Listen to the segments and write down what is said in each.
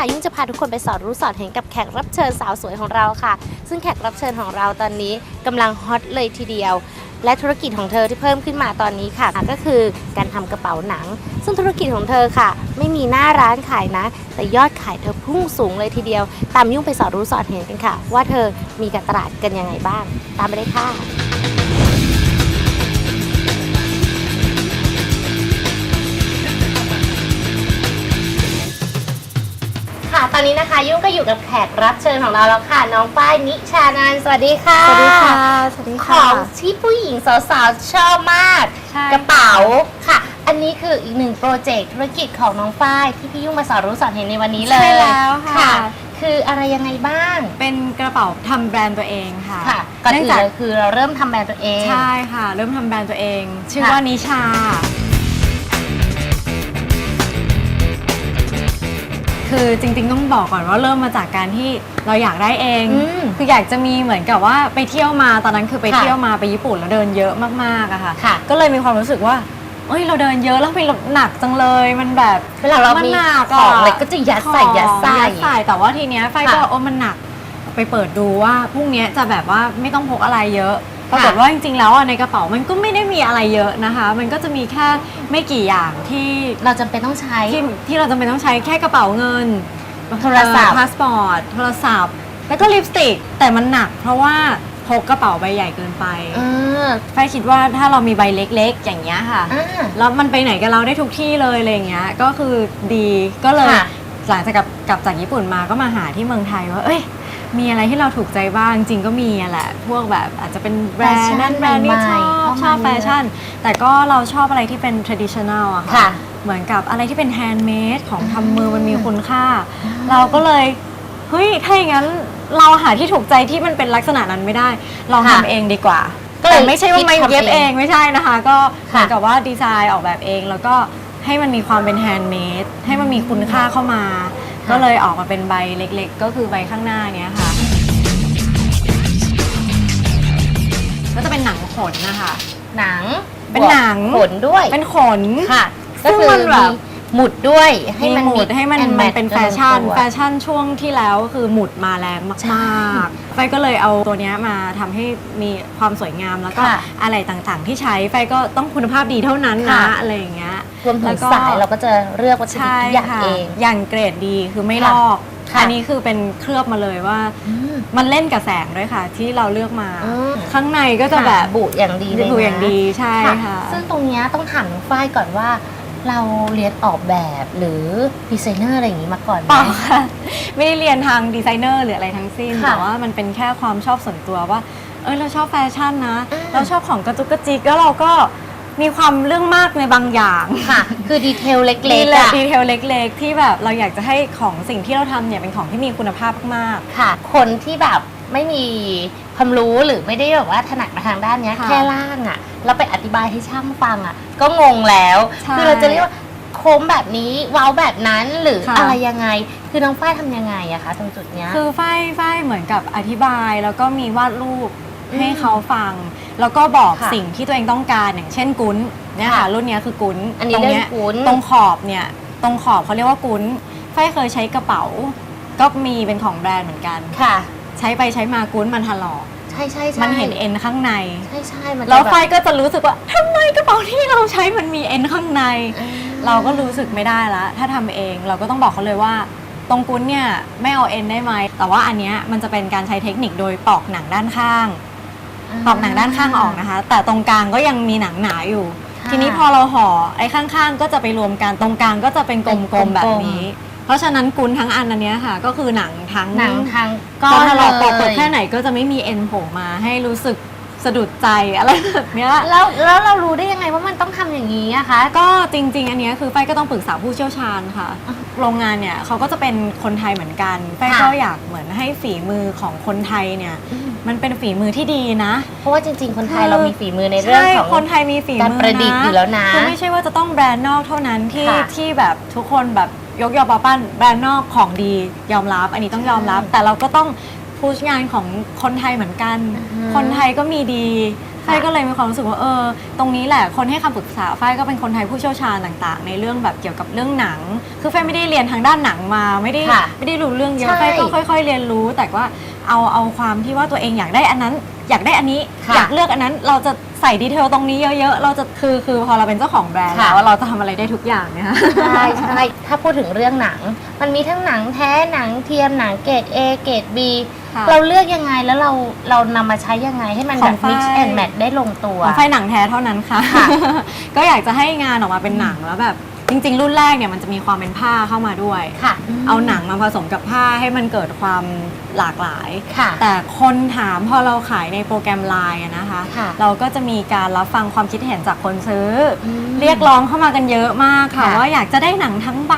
นะคะยุ่งจะพาทุกคนไปสอนรู้สอนเห็นกับแขกรับเชิญสาวสวยของเราค่ะ ซึ่งแขกรับเชิญของเราตอนนี้กำลังฮอตเลยทีเดียว และธุรกิจของเธอที่เพิ่มขึ้นมาตอนนี้ค่ะ ก็คือการทำกระเป๋าหนัง ซึ่งธุรกิจของเธอค่ะ ไม่มีหน้าร้านขายนะ แต่ยอดขายเธอพุ่งสูงเลยทีเดียว ตามยุ่งไปสอนรู้สอนเห็นกันค่ะ ว่าเธอมีการตลาดกันยังไงบ้าง ตามไปเลยค่ะ อนนี้นะคะ ยุ่งก็อยู่กับแขกรับเชิญของเราแล้วค่ะ น้องป้ายนิชานันท์สวัสดีค่ะสวัสดีค่ะสวัสดีขค่ะ องที่ผู้หญิงสาวๆชอบมาก ใช่ กระเป๋าค่ะ อันนี้คืออีกหนึ่งโปรเจกต์ธุรกิจของน้องฝ้ายที่พี่ยุ่งมาสอนรู้สอนเห็นในวันนี้เลยใช่แล้วค่ะ คืออะไรยังไงบ้างเป็นกระเป๋าทำแบรนด์ตัวเองค่ะค่ะก่อนเนื่ออื่งนจากเลยคือเราเริ่มทำแบรนด์ตัวเอง ใช่ค่ะ เริ่มทำแบรนด์ตัวเอง ชื่อค่ะ ว่านิชา คือจริงๆต้องบอกก่อนว่าเริ่มมาจากการที่เราอยากได้เอง อืมคืออยากจะมีเหมือนกับว่าไปเที่ยวมาตอนนั้นคือไปค่ะ เที่ยวมาไปญี่ปุ่นแล้วเดินเยอะมากๆอะค่ะ ค่ะ ก็เลยมีความรู้สึกว่าเอ้ยเราเดินเยอะแล้วไปหนักจังเลยมันแบบ เวลาเรามันมีหนักของอะอะไรก็จะยัดใส่ของยัดใส่ยัดใส่แต่ว่าทีเนี้ยไฟก็ค่ะ โอ้มันหนักไปเปิดดูว่าพรุ่งเนี้ยจะแบบว่าไม่ต้องพกอะไรเยอะ ปค่ะรากฏว่าจริงๆแล้วอะในกระเป๋ามันก็ไม่ได้มีอะไรเยอะนะคะ มันก็จะมีแค่ไม่กี่อย่างที่เราจำเป็นต้องใช้ ที่ที่เราจำเป็นต้องใช้แค่กระเป๋าเงินโทรศัพท์พาสปอร์ตโทรศัพท์ แล้วก็ลิปสติก แต่มันหนักเพราะว่าพกกระเป๋าใบใหญ่เกินไปเออไฟคิดว่าถ้าเรามีใบเล็กๆ อย่างเงี้ยค่ะอ่าแล้วมันไปไหนกับเราได้ทุกที่เลยอะไรอย่างเงี้ย ก็คือดี ก็เลยค่ะหลังจากกลับกลับจากญี่ปุ่นมาก็มาหาที่เมืองไทยว่า เอ้ย มีอะไรที่เราถูกใจบ้างจริงก็มีอะแหละ พวกแบบอาจจะเป็นแบรนด์นั่นแบรนด์นี่ชอบชอบแฟชั่น แต่ก็เราชอบอะไรที่เป็น traditional อะค่ะค่ะเหมือนกับอะไรที่เป็น handmade ของทำมือมันมีคุณค่า เราก็เลย เฮ้ย ถ้าอย่างนั้นเราหาที่ถูกใจที่มันเป็นลักษณะนั้นไม่ได้ เราค่ะทำเองดีกว่าก็เลยแต่ไม่ใช่ว่ามาคิดทำเย็บเองเองไม่ใช่นะคะ ก็เหค่ะมือนกับว่าดีไซน์ออกแบบเองแล้วก็ให้มันมีความเป็นแฮนด์เมดให้มันมีคุณค่าเข้ามา ก็เลยออกมาเป็นใบเล็ก ๆ ก็คือใบข้างหน้าเนี้ยค่ะ ก็จะเป็นหนังขนนะคะ หนังเป็นหนัง ขนด้วย เป็นขน ค่ะซึ่ก็งคือมันแบบ มี หมุดด้วยให้ให้มัมันนหมุดให้มันแอมันเป็นแฟชั่นตัวแฟชั่นช่วงที่แล้วคือหมุดมาแรงมากๆไฟก็เลยเอาตัวเนี้ยมาทำให้มีความสวยงามแล้วก็ค่ะอะไรต่างๆ ที่ใช้ไฟก็ต้องคุณภาพดีเท่านั้นค่ะนะอะไรอย่างเงี้ยรวมถึแล้งวก็สายเราก็จะเลือกวัตถุดิบใช่ทุกอย่างค่ะเองอย่างเกรดดีคือไม่ค่ะลอกค่ะอันนี้คือเป็นเคลือบมาเลยว่าอืมมันเล่นกับแสงด้วยค่ะ ที่เราเลือกมาอืมข้างในก็จะค่ะแบบบุอย่างดีเลยนะดูอย่างดีใช่ค่ะ ซึ่งตรงเนี้ยต้องถามน้องฝ้ายก่อนว่า เราเรียนออกแบบหรือดีไซเนอร์อะไรอย่างนี้มาก่อนไหม เปล่าค่ะ ไม่ได้เรียนทางดีไซเนอร์หรืออะไรทั้งสิ้น ค่ะแต่ว่ามันเป็นแค่ความชอบส่วนตัวว่า เออเราชอบแฟชั่นนะ อ่า เราชอบของกระจุกกระจิกแล้วเราก็มีความเรื่องมากในบางอย่างค่ะ คือดีเทลเล็ดีกเลๆยอะดีเทลเล็กๆ ที่แบบเราอยากจะให้ของสิ่งที่เราทำเนี่ยเป็นของที่มีคุณภาพมาก ค่ะ คนที่แบบ ไม่มีความรู้หรือไม่ได้แบบว่าถนัดมาทางด้านเนี้ยค่ะแค่ล่างอะเราไปอธิบายให้ช่างฟังอะก็งงแล้วใช่คือเราจะเรียกว่าโค้งแบบนี้เว้าแบบนั้นหรือค่ะ อะไรยังไง คือน้องฝ้ายทำยังไงอะคะตรงจุดเนี้ยๆคือฝ้ายฝ้ายเหมือนกับอธิบายแล้วก็มีวาดรูปอืมให้เขาฟัง แล้วก็บอกค่ะสิ่งที่ตัวเองต้องการอย่างเช่นกุ้นเนี่ยค่ะค่ะรุ่นเนี้ยคือกุ้นอันนี้ตรงเรื่เนี้อยงคุ้นตรงขอบเนี่ยตรงขอบเขาเรียกว่ากุ้นไฟเคยใช้กระเป๋า ก็มีเป็นของแบรนด์เหมือนกัน ค่ะ ใช้ไปใช้มากุ้นมันถลอก ใช่ใช่ใช่มันเห็นเอ็นข้างใน ใช่ใช่มันจะแล้วไฟบบก็จะรู้สึกว่าทำไมกระเป๋าที่เราใช้มันมีเอ็นข้างใน อ่เราก็รู้สึกไม่ได้ละ ถ้าทำเองเราก็ต้องบอกเขาเลยว่า ตรงกุ้นเนี่ยไม่เอาเอ็นได้ไหม แต่ว่าอันเนี้ยมันจะเป็นการใช้เทคนิคโดยปอกหนังด้านข้าง ปอกหนังด้านข้างออกนะคะ แต่ตรงกลางก็ยังมีหนังหนาอยู่ ค่ะ ทีนี้พอเราห่อไอ้ข้างๆ ก็จะไปรวมกันตรงกลางก็จะเป็นกเป็นกลลมมๆๆแบบนี้ เพราะฉะนั้นกุนทั้งอันอันเนี้ยค่ะ ก็คือหนังทั้งหนังทางก้อก็นถ้าเลเราปอกเปิดยแค่ไหนก็จะไม่มีเอ็นโผล่มาให้รู้สึกสะดุดใจอะไรแบบเนี้ย แล้วแล้วเรารู้ได้ยังไงว่ามันต้องทำอย่างนี้อะคะ ก็จริง ๆ อันเนี้ยคือไฟก็ต้องปรึกษาผู้เชี่ยวชาญค่ะอะโรงงานเนี่ยเขาก็จะเป็นคนไทยเหมือนกันไฟค่ะก็อยากเหมือนให้ฝีมือของคนไทยเนี่ยมันเป็นฝีมือที่ดีนะ เพราะว่าจริง ๆ คนไทยคือ เรามีฝีมือในเรื่องใช่ของคนไทยมีฝีมือการประดิษฐ์อยู่แล้วนะคือไม่ใช่ว่าจะต้องแบรนด์นอกเท่านั้นที่ค่ะที่แบบทุกคนแบบ ยกยอปอปั้นแบรนด์นอกของดียอมรับ อันนี้ต้องยอมรับใช่แต่เราก็ต้องพูชงานของคนไทยเหมือนกันอือฮึคนไทยก็มีดีแฟฝ้ายก็เลยมีความรู้สึกว่าเออ ตรงนี้แหละคนให้คำปรึกษาฝ้ายก็เป็นคนไทยผู้เชี่ยวชาญต่าง ๆ ในเรื่องแบบเกี่ยวกับเรื่องหนัง คือฝ้ายไม่ได้เรียนทางด้านหนังมาไม่ได้ค่ะไม่ได้รู้เรื่องเยอะใช่ฝ้ายก็ค่อย ๆ เรียนรู้ แต่ว่าเอาเอาความที่ว่าตัวเองอยากได้อันนั้น อยากได้อันนี้ค่ะอยากเลือกอันนั้นเราจะใส่ดีเทลตรงนี้เยอะๆ เราจะคือคือพอเราเป็นเจ้าของแบรนด์ค่ะ แล้วเราจะทำอะไรได้ทุกอย่างเนี่ยค่ะใช่ใช่ถ้าพูดถึงเรื่องหนัง มันมีทั้งหนังแท้หนังเทียมหนังเกรด A เกรด B ค่ะเราเลือกยังไงแล้วเราเรานำมาใช้ยังไงให้มันขแบองบฝ้าย mix and match ได้ลงตัว ของไฟหนังแท้เท่านั้นค่ะค่ะก็อยากจะให้งานออกมาเป็นหนังแล้วแบบ จริง ๆ รุ่นแรกเนี่ยมันจะมีความเป็นผ้าเข้ามาด้วย ค่ะ เอาหนังมาผสมกับผ้าให้มันเกิดความหลากหลาย ค่ะ แต่คนถามพอเราขายในโปรแกรมไลน์อะนะคะ ค่ะเราก็จะมีการรับฟังความคิดเห็นจากคนซื้ออมเรียกร้องเข้ามากันเยอะมากค่ะ ค่ะว่าอยากจะได้หนังทั้งใบ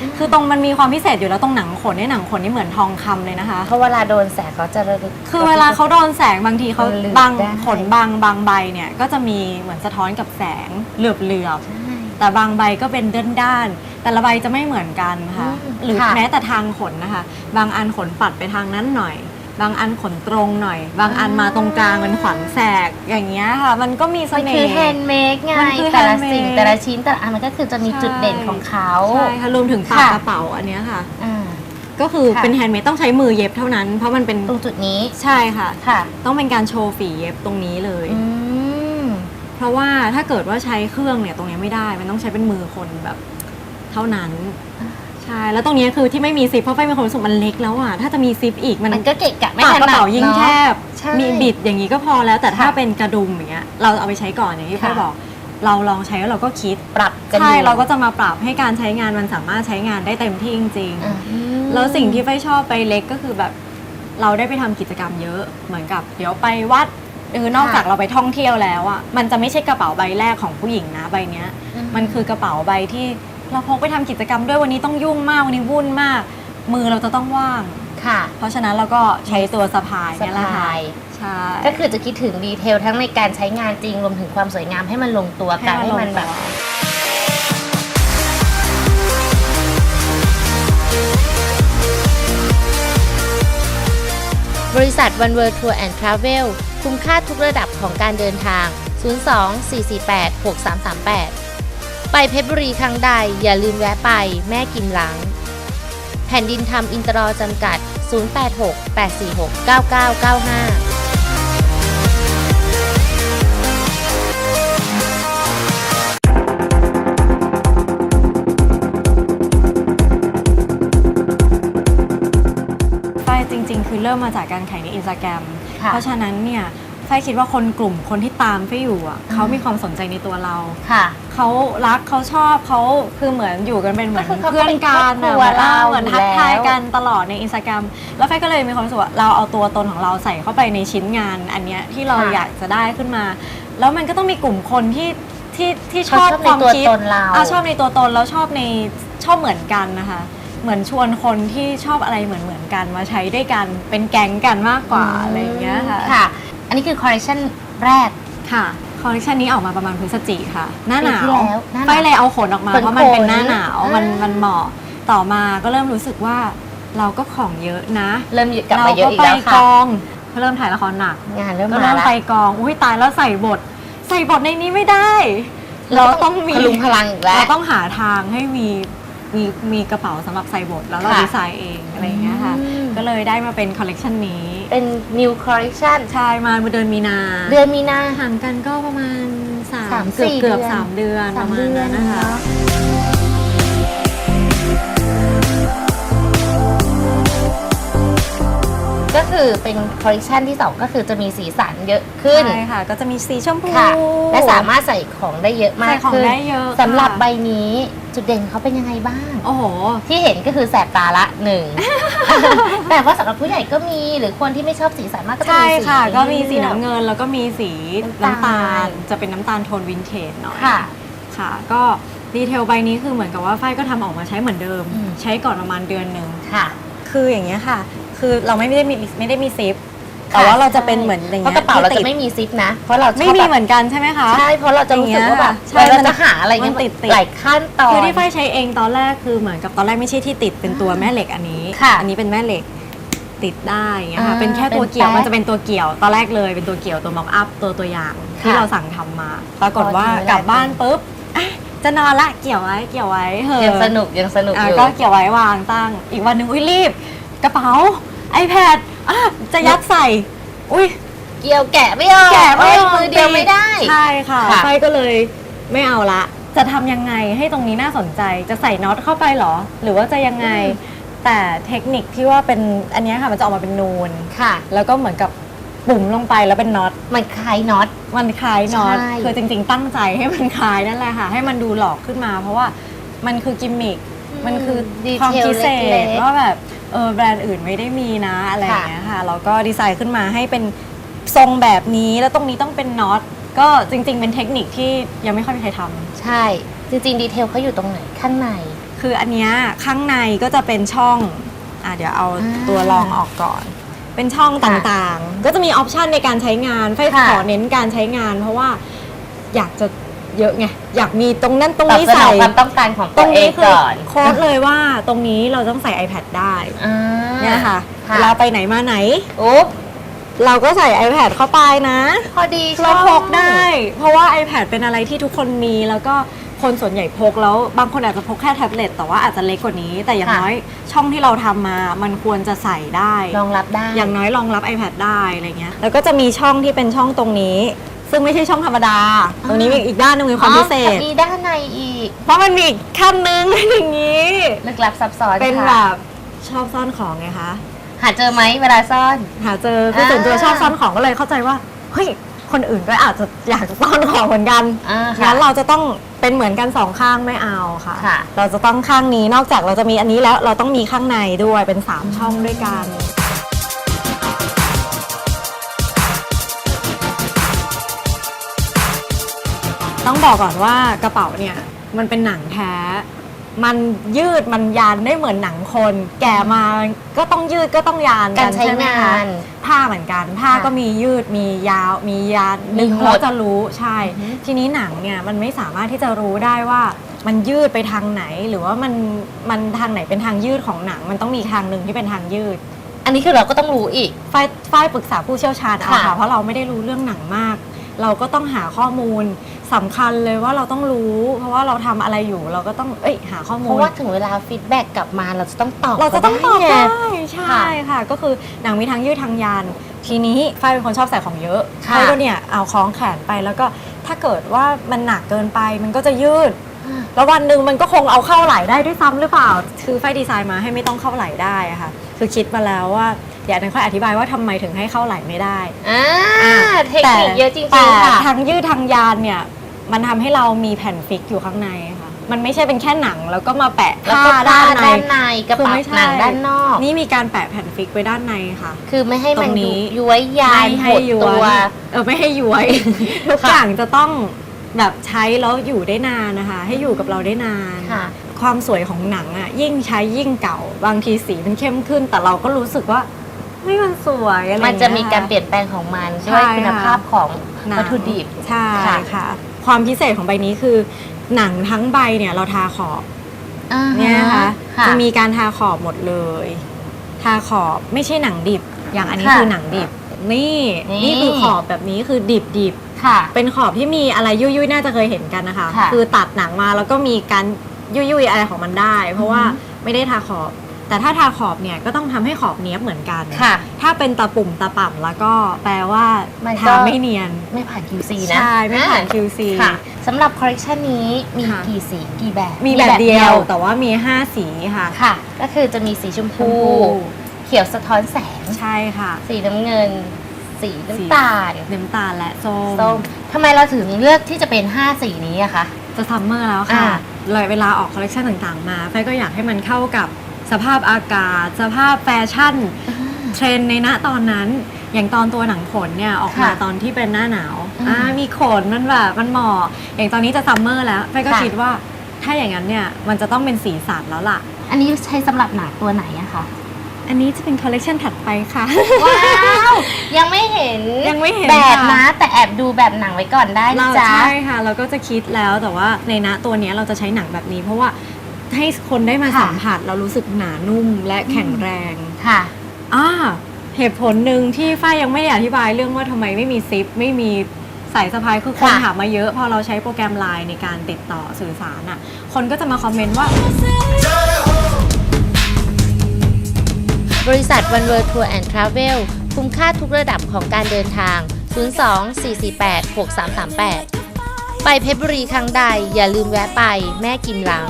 อืม คือตรงมันมีความพิเศษอยู่แล้วตรงหนังขนเนี่ยหนังขนนี่เหมือนทองคำเลยนะคะ เพราะเวลาโดนแสงเขาจะระลึก คือเวลาเขาโดนแสงบางทีเขามันเหลือบบางได้ ขนบางบางใบเนี่ยก็จะมีเหมือนสะท้อนกับแสงเหลือบเหลือบๆใช่ แต่บางใบก็เป็นด้านด้านๆแต่ละใบจะไม่เหมือนกันค่ะอืมหรือค่ะ แม้แต่ทางขนนะคะ บางอันขนปัดไปทางนั้นหน่อย บางอันขนตรงหน่อย บางอันมาตรงกลางเป็นขวัญแสกอย่างเงี้ยค่ะ มันก็มีเสมันน่คือ ห์แฮนด์เมดไงมันคือแต่ละ handmade สิ่งแต่ละชิ้นแต่ละอันมันก็คือจะมีจุดเด่นของเขา ใช่ค่ะรวมถึงปากค่ะ กระเป๋าอันเนี้ยค่ะ อ่า ก็คือค่ะ เป็นแฮนด์เมดต้องใช้มือเย็บเท่านั้น เพราะมันเป็นตรงจุดนี้ใช่ค่ะ ค่ะ ต้องเป็นการโชว์ฝีเย็บตรงนี้เลย อืม เพราะว่าถ้าเกิดว่าใช้เครื่องเนี่ยตรงเนี้ยไม่ได้ มันต้องใช้เป็นมือคนแบบเท่านั้น ใช่ แล้วตรงเนี้ยคือที่ไม่มีซิปเพราะไฟมีความรู้สึกมันเล็กแล้วอะ ถ้าจะมีซิปอีกมันมันก็เกะกะไม่ปากถกระนัดเป๋ายิ่งเนอะแคบ ใช่ มีบิดอย่างนี้ก็พอแล้ว แต่ถ้าค่ะเป็นกระดุมอย่างเงี้ย เราเอาไปใช้ก่อนอย่างที่ไฟค่ะบอก เราลองใช้แล้วเราก็คิด ปรับกันใช่ อยู่เราก็จะมาปรับให้การใช้งานมันสามารถใช้งานได้เต็มที่จริงๆอ่าแล้วสิ่งที่ไฟชอบไปเล็กก็คือแบบเราได้ไปทำกิจกรรมเยอะเหมือนกับ เดี๋ยวไปวัด เออนอกจากเราไปท่องเที่ยวแล้วอะมันจะไม่ใช่กระเป๋าใบแรกของผู้หญิงนะใบเนี้ย มันคือกระเป๋าใบที่เราพกไปทำกิจกรรมด้วยวันนี้ต้องยุ่งมากวันนี้วุ่นมาก มือเราจะต้องว่างค่ะ เพราะฉะนั้นเราก็ใช้ตัวสะพายสะเนี่ยแหละพาค่ะยใช่ก็คือจะคิดถึงดีเทลทั้งในการใช้งานจริงรวมถึงความสวยงามให้มันลงตัวกันให้มันแบบ บริษัท One World Tour and Travel คุ้มค่าทุกระดับของการเดินทาง 02 448 6338 ไปเพชรบุรีครั้งใดอย่าลืมแวะไปแม่กิมหลัง แผ่นดินทำอินตรอจำกัด 086 จริง ๆ คือเริ่มมาจากการขายในอินสตาแกรมค่ะเพราะฉะนั้นเนี่ยไฟคิดว่าคนกลุ่มคนที่ตามไฟอยู่อะเขามีความสนใจในตัวเราค่ะเขารักเขาชอบเขาคือเหมือนอยู่กันเป็นเหมือนก็คือเขาเพื่อนกันเป็นครอบครัวอะเราเหมือนทักทายอยู่แล้วกันตลอดในอินสตาแกรมแล้วไฟก็เลยมีความรู้สึกว่าเราเอาตัวตนของเราใส่เข้าไปในชิ้นงานอันเนี้ยที่เราค่ะอยากจะได้ขึ้นมา แล้วมันก็ต้องมีกลุ่มคนที่ที่ที่ชเขาอบชอบคในวามตัวคิดตนเราอะชอบในตัวตนแล้วชอบในชอบเหมือนกันนะคะ เหมือนชวนคนที่ชอบอะไรเหมือนเหมือนกันมาใช้ด้วยกันเป็นแก๊งกันมากกว่าอะไรอย่างเงี้ยค่ะค่ะ อันนี้คือคอลเลคชันแรกค่ะคอลเลคชันนี้ออกมาประมาณพฤศจิค่ะ หน้าหนาวปีที่แล้วหน้าหนาวไฟเลยเอาขนออกมาขนเพราะมันเป็นหน้าขนหนาวมันอ่ามัมันเหมาะต่อมาก็เริ่มรู้สึกว่าเราก็ของเยอะนะ เริ่มกลับมาเยอะอีกไปแล้วกค่ะองเริ่มถ่ายละครหนักงานเริ่มก็มาเริ่มแล้วไปกองอุ้ยตายแล้วใส่บท ใส่บทในนี้ไม่ได้ เราต้องมีพลุงพลังอีกแล้วเราต้องหาทางให้มี มีมีกระเป๋าสำหรับใส่บทแล้วเราค่ะ ดีไซน์เองอะไรอย่างเงี้ยค่ะอืมก็เลยได้มาเป็นคอลเลกชันนี้เป็น new collection ใช่มาเดือนมีนาเดือนมีนา ห่างกันก็ประมาณสามสามเกือบสี่เกือบเดือน สามเดือนประมาณนั้นนะคะ เอก็ คือเป็นคอลเลคชันที่สองก็คือจะมีสีสันเยอะขึ้น ใช่ค่ะ ก็จะมีสีชมพู ค่ะ และสามารถใส่ของได้เยอะมาใส่กของขึ้นได้เยอะสำหรับค่ะ ใบนี้จุดเด่นเขาเป็นยังไงบ้าง โอ้โห ที่เห็นก็คือแสบตาละหนึ่ง แต่ว่าสำหรับผู้ใหญ่ก็มีหรือคนที่ไม่ชอบสีสันมากก็จะใช่มีสีค่ะ ก็มีสีเลือกน้ำเงิน แล้วก็มีสีน้ำน้ำตาตาลลจะเป็นน้ำตาลโทนวินเทจหน่อย ค่ะ ค่ะ ก็ดีเทลใบนี้คือเหมือนกับว่าฝ้ายก็ทำออกมาใช้เหมือนเดิม อืม ใช้ก่อนประมาณเดือนหนึ่ง ค่ะ คืออย่างเงี้ยค่ะ คือเราไม่ได้มีไม่ได้มีซิปแต่ว่าเราจะเป็นเหมือนอย่างเพเงี้ยราะกระเป๋าเราที่จะติดไม่มีซิปนะ เพราะเราชอบไม่มีแบบเหมือนกันใช่ไหมคะ ใช่เพราะเราจะรู้สึกว่าแบบใช่เวลามันจะหาอะไรเงี้ยมันติดๆ หลายขั้นตอน คือที่ฝ้ายใช้เองตอนแรกคือเหมือนกับตอนแรกไม่ใช่ที่ติดเป็นตัวแม่เหล็กอันนี้ค่ะอันนี้เป็นแม่เหล็กติดได้อย่างเงี้ยค่ะอ่าเป็นแค่ตัวเกี่ยวเป็นแป๊ะมันจะเป็นตัวเกี่ยวตอนแรกเลยเป็นตัวเกี่ยวตัวม็อกอัพตัวตัวอย่างที่ค่ะเราสั่งทำมา ปรากฏว่าพอถึงเวลากกลับบ้านปุ๊บอะจะนอนละเกี่ยวไว้เกี่ยวไว้เฮ้ยังสนุกยังสนุกอะอยู่ ก็เกี่ยวไว้วางตั้ง อีกวันหนึ่งอุ้ยรีบ กระเป๋า iPad อะจะยัดใส่ อุ้ย เกี่ยวแกะไม่ออกแกะไม่ออกมือเดียวไม่ได้ ใช่ค่ะค่ะ ไฟก็เลยไม่เอาละ จะทำยังไงให้ตรงนี้น่าสนใจจะใส่น็อตเข้าไปเหรอ หรือว่าจะยังไง แต่เทคนิคที่ว่าเป็นอันเนี้ยค่ะมันจะออกมาเป็นนูน ค่ะ แล้วก็เหมือนกับปุ่มลงไปแล้วเป็นน็อตมันคล้ายน็อต มันคล้ายน็อตใช่ คือจริง ๆ ตั้งใจให้มันคล้ายนั่นแหละค่ะ ให้มันดูหลอกขึ้นมา เพราะว่ามันคือกิมมิคมันคือดีความเทลพิเศเล็ษก ว่าแบบ เออแบรนด์อื่นไม่ได้มีนะอะไรอย่างเงี้ยค่ะแล้วก็ดีไซน์ขึ้นมาให้เป็นทรงแบบนี้แล้วตรงนี้ต้องเป็นน็อตก็จริง ๆ เป็นเทคนิคที่ยังไม่ค่อยมีใครทำๆใช่ จริง ๆ ดีเทลเขาอยู่ตรงไหนข้างใน คืออันเนี้ยข้างในก็จะเป็นช่องอะเดี๋ยวเอาอ่าตัวรองออกก่อน เป็นช่องต่างๆ ก็จะมีออปชันในการใช้งานไฟค่ะขอเน้นการใช้งาน เพราะว่าอยากจะ เยอะไงอยากมีตรงนั้นตรงตอบนี้สนอใส่งความต้องการของตตัรวงเอนี้งคือก่อนโค้ดเลยว่าตรงนี้เราต้องใส่ iPad ได้อ่า เนี่ยค่ะค่ะเวลาไปไหนมาไหนอุ๊บเราก็ใส่ iPad เข้าไปนะ พอดีเราพกได้ เพราะว่า iPad เป็นอะไรที่ทุกคนมีแล้วก็คนส่วนใหญ่พกแล้วบางคนอาจจะพกแค่แท็บเล็ตแต่ว่าอาจจะเล็กกว่านี้ แต่อย่างน้อยช่องที่เราทำมา มันควรจะใส่ได้ รองรับได้ อย่างน้อยรองรับ iPad ได้อะไรเงี้ยแล้วก็จะมีช่องที่เป็นช่องตรงนี้ ซึ่งไม่ใช่ช่องธรรมดา ตรงนี้มีอีกด้านหนึงมีความพิเศอ๋อษมีด้านในอีก เพราะมันมีอีกขั้นหนึง อย่างนี้ ลึกลับซับซ้อนเป็นแบค่ะบชอบซ่อนของไงคะ หาเจอไหมเวลาซ่อน หาเจอคือส่วนตัวอ่า ชอบซ่อนของก็เลยเข้าใจว่า เฮ้ย คนอื่นก็อาจจะอยากจะซ่อนของเหมือนกัน อ่างั้นเราจะต้องเป็นเหมือนกันสองข้างไม่เอาค่ะ ค่ะ เราจะต้องข้างนี้นอกจากเราจะมีอันนี้แล้วเราต้องมีข้างในด้วยเป็น 3 ช่องด้วยกัน ต้องบอกก่อนว่ากระเป๋าเนี่ยมันเป็นหนังแท้ มันยืดมันยานได้เหมือนหนังคน แก่มาก็ต้องยืดก็ต้องยานการใช้ช่ไหมงาคะนผ้าเหมือนกัน ผ้าค่ะก็มียืดมียาว มียานมีดึงหดแล้วจะรู้ใช่ อือฮึ ทีนี้หนังเนี่ยมันไม่สามารถที่จะรู้ได้ว่ามันยืดไปทางไหน หรือว่ามันมันทางไหนเป็นทางยืดของหนัง มันต้องมีทางหนึ่งที่เป็นทางยืด อันนี้คือเราก็ต้องรู้อีก ฝ้ายฝ้ายปรึกษาผู้เชี่ยวชาญเอาค่ะค่ะเพราะเราไม่ได้รู้เรื่องหนังมาก เราก็ต้องหาข้อมูล สำคัญเลยว่าเราต้องรู้ เพราะว่าเราทำอะไรอยู่เราก็ต้องเอ้ยหาข้อเพมูล ราะว่าถึงเวลาฟีดแบ็กกลับมาเราจะต้องตอบเราจะต้องตอบไงได้ใช่ค่ะ ก็คือหนังมีทั้งยืดทางยาน ทีนี้ฝ้ายเป็นคนชอบใส่ของเยอะค่ะ ฝ้ายก็เนี่ยเอาคล้องแขนไปแล้วก็ถ้าเกิดว่ามันหนักเกินไปมันก็จะยืด แล้ววันหนึ่งมันก็คงเอาเข้าไหลได้ด้วยซ้ำหรือเปล่า คือฝ้ายดีไซน์มาให้ไม่ต้องเข้าไหลได้อะค่ะ คือคิดมาแล้วว่าเดี๋ยวนั้นค่อยอธิบายว่าทำไมถึงให้เข้าไหลไม่ได้ อ่าอะเทคนิคเยอะจริงแต่ๆค่ะทางยืดทางยานเนี่ย มันทำให้เรามีแผ่นฟิกอยู่ข้างในค่ะ มันไม่ใช่เป็นแค่หนังแล้วก็มาแปะแล้วผ้าก็ด้าด้านนในด้านในกระคือเป๋าไม่ใช่ หนังด้านนอก นี่มีการแปะแผ่นฟิกไว้ด้านในค่ะ คือไม่ให้มันตรงนี้ ยุย้วยยานไม่หให้ดย้ตัววยเออไม่ให้ย้วย ทุกค่ะอย่างจะต้องแบบใช้แล้วอยู่ได้นานนะคะ ให้อยู่กับเราได้นาน ค่ะ ความสวยของหนังอะยิ่งใช้ยิ่งเก่า บางทีสีมันเข้มขึ้น แต่เราก็รู้สึกว่าเฮ้ยมันสวยอะไรมันจะมีเงี้ยการค่ะเปลี่ยนแปลงของมันใช่ด้วยคุณภาพของหนังวัตถุดิบ ใช่ค่ะ ค่ะ ความพิเศษของใบนี้คือ หนังทั้งใบเนี่ยเราทาขอบอ่าฮเนี่ยนะคะค่ะจะมีการทาขอบหมดเลย ทาขอบไม่ใช่หนังดิบ อย่างอันนี้ค่ะคือหนังดิบนี่นี่นี่คือขอบแบบนี้คือดิบดิบค่ะ เป็นขอบที่มีอะไรยุ่ยๆ น่าจะเคยเห็นกันนะคะ ค่ะ คือตัดหนังมาแล้วก็มีการยุ่ยๆอะไรของมันได้ เพราะว่าอือฮึไม่ได้ทาขอบ แต่ถ้าทาขอบเนี่ยก็ต้องทำให้ขอบเนี้ยบเหมือนกันค่ะ ถ้าเป็นตะปุ่มตะป่ำแล้วก็แปลว่ามันก็ทาไม่เนียนไม่ผ่าน QC นะ ใช่ ไม่ผ่านอ่ QC ค่ะสำหรับคอลเลคชันนี้มีค่ะกี่สีกี่แบบ มีแบบเดียว แต่ว่ามี 5 สีค่ะค่ะ ก็คือจะมีสีชมชพูมพู เขียวสะท้อนแสงใช่ค่ะ สีน้ำเงิน สีน้ำตาลน้ำตาลและส้มส้มทำไมเราถึงเลือกที่จะเป็น 5 สีนี้อะคะจะซัมเมอร์แล้วค่ะอ่าเลยเวลาออกคอลเลคชันต่างๆมาไฟก็อยากให้มันเข้ากับ สภาพอากาศ สภาพแฟชั่น เทรนด์ในณตอนนั้น อย่างตอนตัวหนังขนเนี่ยออกมาค่ะตอนที่เป็นหน้าหนาวอืมอ่ามีขนมันแบบมันเหมาะอย่างตอนนี้จะซัมเมอร์แล้วไฟก็ค่ะคิดว่าถ้าอย่างนั้นเนี่ยมันจะต้องเป็นสีสันแล้วล่ะ อันนี้ใช้สำหรับหนังตัวไหนอะคะอันนี้จะเป็นคอลเลคชันถัดไปค่ะ ว้าว ยังไม่เห็นยังไม่เห็นแบบค่ะนะ แต่แอบดูแบบหนังไว้ก่อนได้เรานะจ๊ะใช่ค่ะ เราก็จะคิดแล้วแต่ว่าในณตัวเนี้ยเราจะใช้หนังแบบนี้ เพราะว่า ให้คนได้มาค่ะ สัมผัสเรารู้สึกหนานุ่มและแข็งแรงค่ะ อ่าเหตุผลหนึ่งที่ฝ้ายยังไม่ได้อธิบายเรื่องว่าทำไมไม่มีซิป ไม่มีสายสะพายคือคนค่ะถามมาเยอะ พอเราใช้โปรแกรมไลน์ในการติดต่อสื่อสารอะ คนก็จะมาคอมเมนต์ว่า บริษัท One World Tour and Travel คุ้มค่าทุกระดับของการเดินทาง 02 448 6338 ไปเพชรบุรีครั้งใด อย่าลืมแวะไปแม่กิมหลัง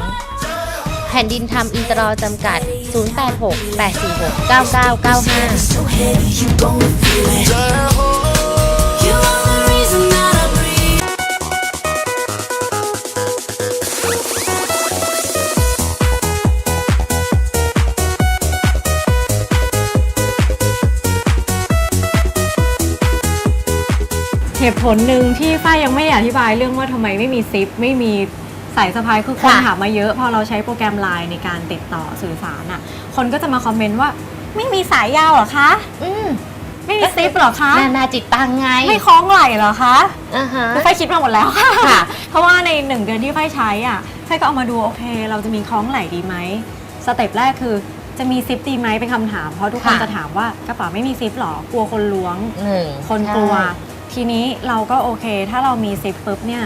แผ่นดินทำอินตรอจำกัด 086 846 9995เหตุผลหนึ่งที่ฝ้ายยังไม่อธิบายเรื่องว่าทำไมไม่มีซิปไม่มี สายสะพายคือคนค่ะ ถามมาเยอะพอเราใช้โปรแกรมไลน์ในการติดต่อสื่อสารอะ คนก็จะมาคอมเมนต์ว่าไม่มีสายยาวเหรอคะ อืมไม่มีซิปเหรอคะ นานาจิตตังไงไม่คล้องไหล่เหรอคะอ่าฮะ คือไฟคิดมาหมดแล้วค่ะค่ะ เพราะว่าในหนึ่งเดือนที่ไฟใช้อะไฟก็เอามาดูโอเค เราจะมีคล้องไหล่ดีไหมสเต็ปแรกคือจะมีซิปดีไหมเป็นคำถามเพราะทุกคนค่ะ จะถามว่ากระเป๋าไม่มีซิปหรอกลัวคนล้วง หนึ่งคนกลัวทีนี้เราก็โอเค ถ้าเรามีซิปปุ๊บเนี่ย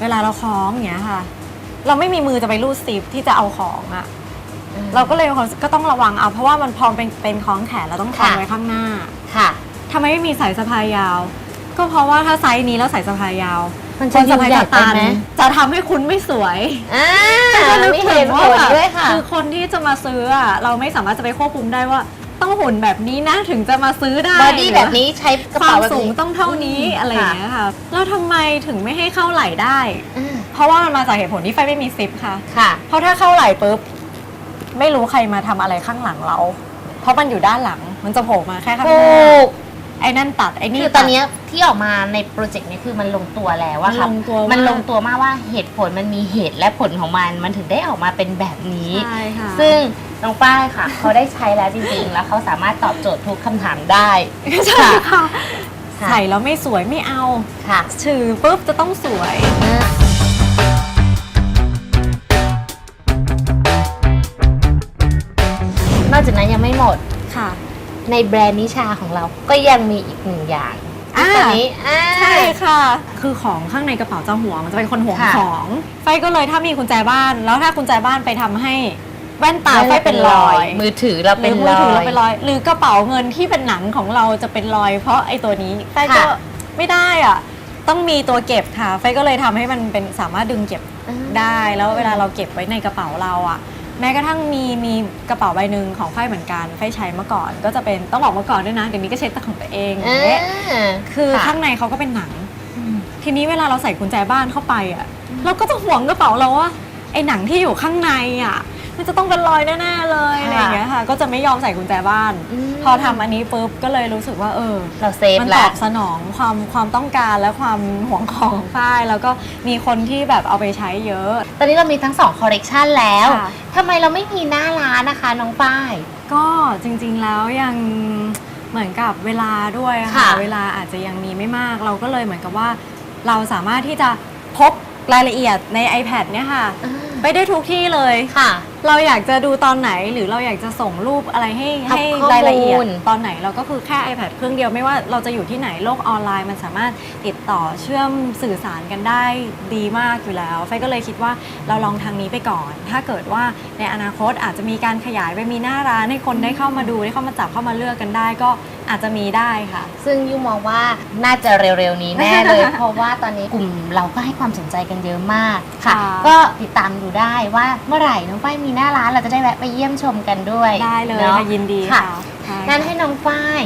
เวลาเราคล้องอย่างเงี้ยค่ะ เราไม่มีมือจะไปรูดซิปที่จะเอาของอะใช่เราก็เลยก็ต้องระวังเอาเพราะว่ามันพอเป็นเป็นคล้องแขนเราต้องคล้องค่ะ ไว้ข้างหน้าค่ะ ทำไมไม่มีสายสะพายยาว ก็เพราะว่าถ้าไซส์นี้แล้วสายสะพายยาวมันคจะนสะพายยิ่งใหญ่จะตันไปไหม จะทำให้คุณไม่สวย อ่าก็นึกไม่ถึเห็งนว่าผลแบบด้วยค่ะ คือคนที่จะมาซื้ออะเราไม่สามารถจะไปควบคุมได้ว่า ต้องหุ่นแบบนี้นะถึงจะมาซื้อได้บอดี้แบบนี้ใช้กระควาเป๋ามแบบสูงนี้ ต้องเท่านี้อะไรอย่างเงี้ยค่ะแล้วทำไมถึงไม่ให้เข้าไหล่ได้อ่าเพราะว่ามันมาจากเหตุผลที่ไฟไม่มีซิปค่ะ ค่ะ เพราะถ้าเข้าไหล่ปุ๊บไม่รู้ใครมาทำอะไรข้างหลังเรา เพราะมันอยู่ด้านหลังมันจะโผล่มาแค่ข้างหถูน้ากไอ้นั่นตัดไอ้นี่คือตอนเนี้ยที่ออกมาในโปรเจกต์เนี้คือมันลงตัวแล้วอะค่ะมันลงตัวมันมากลงตัวมากว่าเหตุผลมันมีเหตุและผลของมัน มันถึงได้ออกมาเป็นแบบนี้ ใช่ค่ะซึ่ง น้องป้ายค่ะ เขาได้ใช้แล้วจริงๆ แล้วเขาสามารถตอบโจทย์ทุกคำถามได้ใช่ค่ะค่ะ ใส่แล้วไม่สวยไม่เอาค่ะถือปุ๊บจะต้องสวย นอกจากนั้นยังไม่หมด ค่ะ ในแบรนด์นิชาของเราก็ยังมีอีกหนึ่งอย่างอ่าตัวนี้อ่าใช่ค่ะ คือของข้างในกระเป๋าจะห่วงมันจะเป็นคนห่วงค่ะของ ไฟก็เลยถ้ามีกุญแจบ้าน แล้วถ้ากุญแจบ้านไปทำให้ แว่นตาไฟเป็นรอยมือถือเราหเป็รืนอมืรออถือเราย เป็นรอย หรือกระเป๋าเงินที่เป็นหนังของเราจะเป็นรอย เพราะไอ้ตัวนี้ไฟก็ค่ะ ไม่ได้อะ ต้องมีตัวเก็บค่ะไฟก็เลยทำให้มันเป็นสามารถดึงเก็บอ่าได้แล้วเวลาเราเก็บไว้ในกระเป๋าเราอะแม้กระทั่งมีมีกระเป๋าใบหนึ่งของไฟเหมือนกันไฟใช้เมื่อก่อน ก็จะเป็นต้องบอกเมื่อก่อนด้วยนะเดี๋ยวนี้ก็เช็ดแต่ของตัวเองอย่างเงี้ยอ่าคือค่ะข้างในเขาก็เป็นหนังอืมทีนี้เวลาเราใส่กุญแจบ้านเข้าไปอะเราก็จะห่วงกระเป๋าเราว่าไอ้หนังที่อยู่ข้างในอะ มันจะต้องเป็นรอยแน่ๆเลยค่ะอะไรอย่างเงี้ยค่ะ ก็จะไม่ยอมใส่กุญแจบ้านอืมพอทำอันนี้ปุ๊บก็เลยรู้สึกว่าเออเราเซฟมันตแล้อวบสนองความความต้องการและความห่วงของของฝ้ายแล้วก็มีคนที่แบบเอาไปใช้เยอะ ตอนนี้เรามีทั้งสองคอลเลกชันแล้วค่ะทำไมเราไม่มีหน้าร้านนะคะน้องป้าย ก็จริงๆแล้วยังเหมือนกับเวลาด้วยอะค่ะค่ะ เวลาอาจจะยังมีไม่มาก เราก็เลยเหมือนกับว่าเราสามารถที่จะพบรายละเอียดใน iPad เนี่ยค่ะ ไปได้ทุกที่เลยค่ะ เราอยากจะดูตอนไหนหรือเราอยากจะส่งรูปอะไรให้อัพให้ข้อมูล รายละเอียดตอนไหนเราก็คือแค่ iPad เครื่องเดียวไม่ว่าเราจะอยู่ที่ไหนโลกออนไลน์มันสามารถติดต่อเชื่อมสื่อสารกันได้ดีมากอยู่แล้วไฟก็เลยคิดว่าเราลองทางนี้ไปก่อน ถ้าเกิดว่าในอนาคตอาจจะมีการขยายไปมีหน้าร้านให้คนได้เข้ามาดูได้เข้ามาจับเข้ามาเลือกกันได้ก็ อาจจะมีได้ค่ะ ซึ่งยูมองว่าน่าจะเร็วๆนี้แน่เลย เพราะว่าตอนนี้กลุ่มเราก็ให้ความสนใจกันเยอะมากค่ะค่ะก็ติดตามดูได้ว่าเมื่อไหร่น้องป้ายมีหน้าร้านเราจะได้แวะไปเยี่ยมชมกันด้วยได้เลยนาะค่ะยินดีค่ะค่ะใช่งั้นให้น้องฝ้าย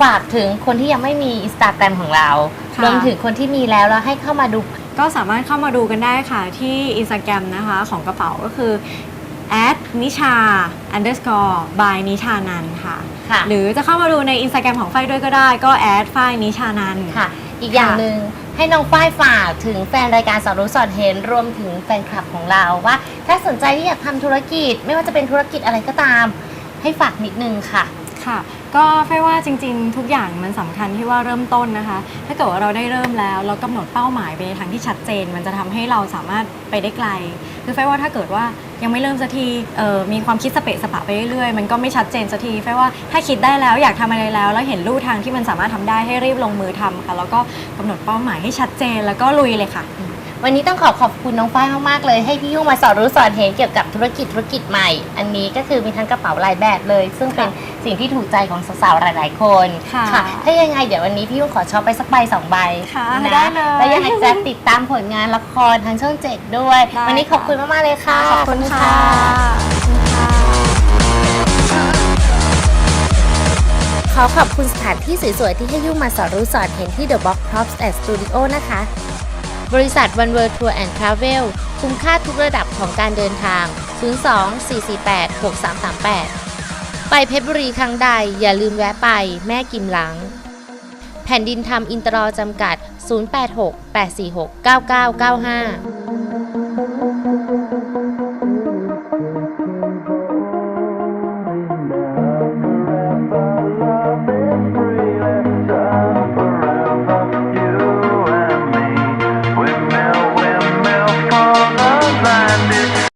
ฝากถึงคนที่ยังไม่มีอินสตาแกรมของเราค่ะรวมถึงคนที่มีแล้วแล้วให้เข้ามาดูก็สามารถเข้ามาดูกันได้ค่ะที่ Instagram นะคะของกระเป๋าก็คือ at นิชา underscore by นิชานันค่ะ ค่ะ หรือจะเข้ามาดูใน Instagram ของไฟด้วยก็ได้ก็แอดไฟนิชานัน ค่ะ อีกอย่างหนึ่งให้น้องฝ้ายฝากถึงแฟนรายการสอนรู้สอนเห็นรวมถึงแฟนคลับของเราว่า ถ้าสนใจที่อยากทำธุรกิจ ไม่ว่าจะเป็นธุรกิจอะไรก็ตาม ให้ฝากนิดนึงค่ะ ค่ะ ก็ไฟว่าจริง ๆ ทุกอย่างมันสำคัญที่ว่าเริ่มต้นนะคะ ถ้าเกิดว่าเราได้เริ่มแล้วเรากำหนดเป้าหมายไปในทางที่ชัดเจน มันจะทำให้เราสามารถไปได้ไกล คือไฟว่าถ้าเกิดว่า ยังไม่เริ่มสักทีเออมีความคิดสเปะสปะไปเรื่อยๆ มันก็ไม่ชัดเจนสักทีแฟว่าถ้าคิดได้แล้วอยากทำอะไรแล้ว แล้วเห็นลู่ทางที่มันสามารถทำได้ให้รีบลงมือทำค่ะ แล้วก็กำหนดเป้าหมายให้ชัดเจนแล้วก็ลุยเลยค่ะ วันนี้ต้องขอขอบคุณน้องฝ้ายมากๆเลย ให้พี่ยุ่งมาสอนรู้สอนเห็นเกี่ยวกับธุรกิจธุรกิจใหม่ อันนี้ก็คือมีทั้งกระเป๋าหลายแบบเลย ซึ่งเป็นสิ่งที่ถูกใจของสาวๆหลาย ๆ คนค่ะถ้ายังไงเดี๋ยววันนี้พี่ยุ่งขอช็อปไปสักใบสองใบค่ะนะได้เลย แล้วยังไงจะติดตามผลงานละครทางช่องเจ็ดด้วย ได้วันนี้ขอบคุณมากๆเลยค่ะ ขอบคุณค่ะ ขอขอบคุณสถานที่สวยๆ ที่ให้ยุ่งมาสอนรู้สอนเห็นที่ The Box Props and Studio นะคะ บริษัท One World Tour and Travel คุ้มค่าทุกระดับของการเดินทาง 02 448 6338 ไปเพชรบุรีครั้งใด อย่าลืมแวะไปแม่กิมหลัง แผ่นดินทำอินตรอจำกัด 086 846 9995